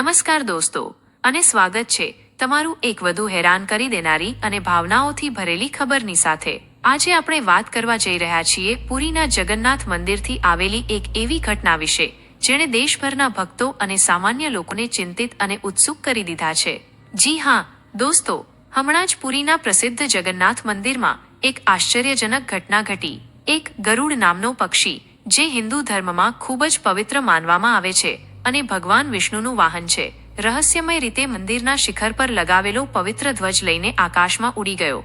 નમસ્કાર દોસ્તો, અને સ્વાગત છે તમારું એક વધુ હેરાન કરી દેનારી અને ભાવનાઓથી ભરેલી ખબરની સાથે. આજે આપણે વાત કરવા જઈ રહ્યા છીએ પુરીના જગન્નાથ મંદિરથી આવેલી એક એવી ઘટના વિશે, જેણે દેશભરના ભક્તો અને સામાન્ય લોકોને ચિંતિત અને ઉત્સુક કરી દીધા છે. જી હા, દોસ્તો, હમણાં જ પુરીના પ્રસિદ્ધ જગન્નાથ મંદિરમાં એક આશ્ચર્યજનક ઘટના ઘટી. એક ગરુડ નામનો પક્ષી, જે હિન્દુ ધર્મમાં ખૂબ જ પવિત્ર માનવામાં આવે છે. અને ભગવાન વિષ્ણુનું વાહન છે. રહસ્યમય રીતે મંદિરના શિખર પર લગાવેલો પવિત્ર ધ્વજ લઈને આકાશમાં ઉડી ગયો.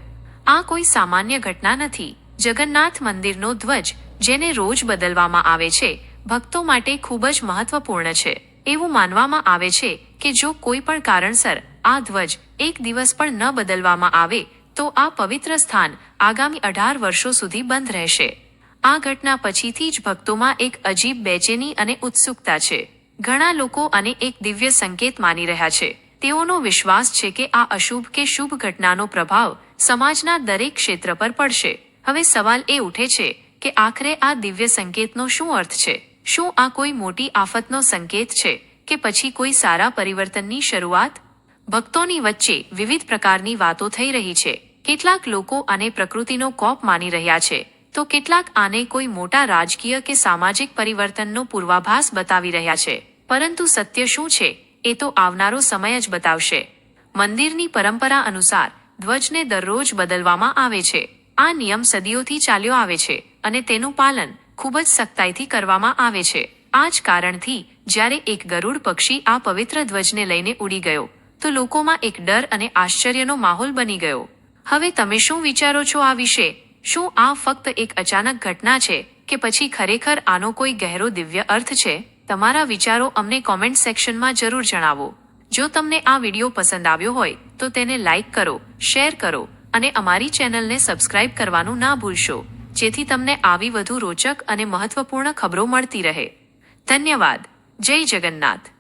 આ કોઈ સામાન્ય ઘટના નથી. જગન્નાથ મંદિરનો ધ્વજ, જેને રોજ બદલવામાં આવે છે, ભક્તો માટે ખૂબ જ મહત્વપૂર્ણ છે. એવું માનવામાં આવે છે કે જો કોઈ પણ કારણસર આ ધ્વજ એક દિવસ પણ ન બદલવામાં આવે, તો આ પવિત્ર સ્થાન આગામી અઢાર વર્ષો સુધી બંધ રહેશે. આ ઘટના પછીથી જ ભક્તોમાં એક અજીબ બેચેની અને ઉત્સુકતા છે. ઘણા લોકો આને એક દિવ્ય સંકેત માની રહ્યા છે. તેઓનો વિશ્વાસ છે કે આ અશુભ કે શુભ ઘટનાનો પ્રભાવ સમાજના દરેક ક્ષેત્ર પર પડશે. હવે સવાલ એ ઉઠે છે કે આખરે આ દિવ્ય સંકેતનો શું અર્થ છે? શું આ કોઈ મોટી આફતનો સંકેત છે કે પછી કોઈ સારા પરિવર્તનની શરૂઆત? ભક્તોની વચ્ચે વિવિધ પ્રકારની વાતો થઈ રહી છે. કેટલાક લોકો આને પ્રકૃતિનો કોપ માની રહ્યા છે. તો કેટલાક આને કોઈ મોટા રાજકીય કે સામાજિક પરિવર્તનનો પૂર્વાભાસ બતાવી રહ્યા છે. પરંતુ સત્ય શું છે, એ તો આવનારો સમય જ બતાવશે. મંદિરની પરંપરા અનુસાર ધ્વજને દરરોજ બદલવામાં આવે છે. આ નિયમ સદીઓથી ચાલ્યો આવે છે અને તેનું પાલન ખૂબ જ સખ્તાઈથી કરવામાં આવે છે. આ જ કારણથી જ્યારે એક ગરુડ પક્ષી આ પવિત્ર ધ્વજને લઈને ઉડી ગયો, તો લોકોમાં એક ડર અને આશ્ચર્યનો માહોલ બની ગયો. હવે તમે શું વિચારો છો આ વિશે? શું આ ફક્ત એક અચાનક ઘટના છે કે પછી ખરેખર આનો કોઈ ગહેરો દિવ્ય અર્થ છે? તમારા વિચારો અમને કોમેન્ટ સેક્શનમાં જરૂર જણાવો. જો તમને આ વીડિયો પસંદ આવ્યો હોય, તો તેને લાઇક કરો શેર કરો અને અમારી ચેનલને સબસ્ક્રાઇબ કરવાનું ના ભૂલશો. જેથી તમને આવી વધુ રોચક અને મહત્વપૂર્ણ ખબરો મળતી રહે. ધન્યવાદ. જય જગન્નાથ.